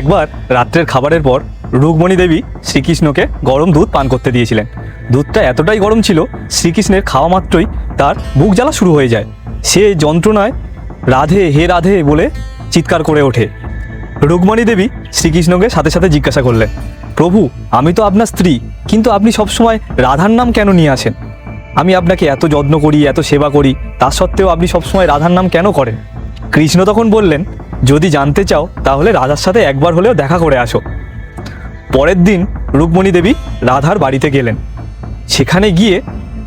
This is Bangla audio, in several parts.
একবার রাত্রের খাবারের পর রুকমণি দেবী শ্রীকৃষ্ণকে গরম দুধ পান করতে দিয়েছিলেন। দুধটা এতটাই গরম ছিল, শ্রীকৃষ্ণের খাওয়া মাত্রই তার বুক জ্বালা শুরু হয়ে যায়। সে যন্ত্রণায় রাধে হে রাধে বলে চিৎকার করে ওঠে। রুকমণি দেবী শ্রীকৃষ্ণকে সাথে সাথে জিজ্ঞাসা করলেন, প্রভু, আমি তো আপনার স্ত্রী, কিন্তু আপনি সবসময় রাধার নাম কেন নিয়ে আসেন? আমি আপনাকে এত যত্ন করি, এত সেবা করি, তা সত্ত্বেও আপনি সবসময় রাধার নাম কেন করেন? কৃষ্ণ তখন বললেন যদি জানতে চাও, তাহলে রাধার সাথে একবার হলেও দেখা করে আসো। পরের দিন রুকমণি দেবী রাধার বাড়িতে গেলেন। সেখানে গিয়ে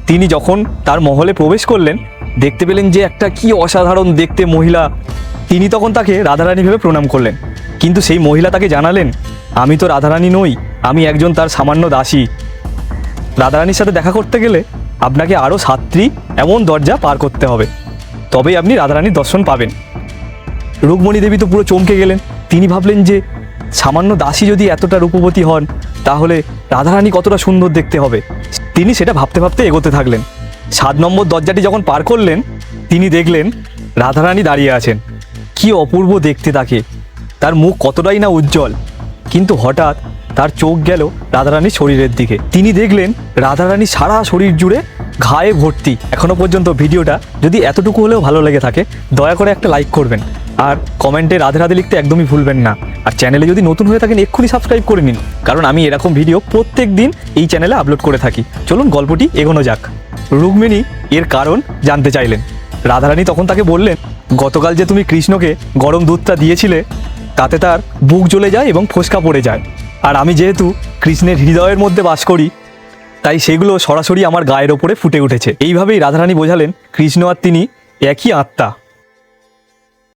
তিনি যখন তার মহলে প্রবেশ করলেন, দেখতে পেলেন যে একটা কি অসাধারণ দেখতে মহিলা। তিনি তখন তাকে রাধারানী ভেবে প্রণাম করলেন। কিন্তু সেই মহিলা তাকে জানালেন, আমি তো রাধারানী নই, আমি একজন তার সামান্য দাসী। রাধারানীর সাথে দেখা করতে গেলে আপনাকে আরও সাতটি এমন দরজা পার করতে হবে। তবেই আপনি রাধারানীর দর্শন পাবেন। রুকমণি দেবী তো পুরো চমকে গেলেন। তিনি ভাবলেন যে সামান্য দাসী যদি এতটা রূপবতী হন, তাহলে রাধারানী কতটা সুন্দর দেখতে হবে। তিনি সেটা ভাবতে ভাবতে এগোতে থাকলেন। সাত নম্বর দরজাটি যখন পার করলেন, তিনি দেখলেন রাধারানী দাঁড়িয়ে আছেন। কি অপূর্ব দেখতে তাকে। তার মুখ কতটাই না উজ্জ্বল। কিন্তু হঠাৎ তার চোখ গেল রাধারানীর শরীরের দিকে। তিনি দেখলেন রাধারানী সারা শরীর জুড়ে ঘায়ে ভর্তি। এখনও পর্যন্ত ভিডিওটা যদি এতটুকু হলেও ভালো লেগে থাকে, দয়া করে একটা লাইক করবেন। আর কমেন্টে রাধে রাধে লিখতে একদমই ভুলবেন না। আর চ্যানেলে যদি নতুন হয়ে থাকেন, এক্ষুনি সাবস্ক্রাইব করে নিন। কারণ আমি এরকম ভিডিও প্রত্যেক দিন এই চ্যানেলে আপলোড করে থাকি। চলুন গল্পটি এগোনো যাক। রুক্মিণী এর কারণ জানতে চাইলেন। রাধারানী তখন তাকে বললেন, গতকাল যে তুমি কৃষ্ণকে গরম দুধটা দিয়েছিলে, তাতে তার বুক জ্বলে যায় এবং ফোসকা পড়ে যায়। আর আমি যেহেতু কৃষ্ণের হৃদয়ের মধ্যে বাস করি, তাই সেগুলো সরাসরি আমার গায়ের ওপরে ফুটে উঠেছে। এইভাবেই রাধারানী বোঝালেন, কৃষ্ণ আর তিনি একই আত্মা।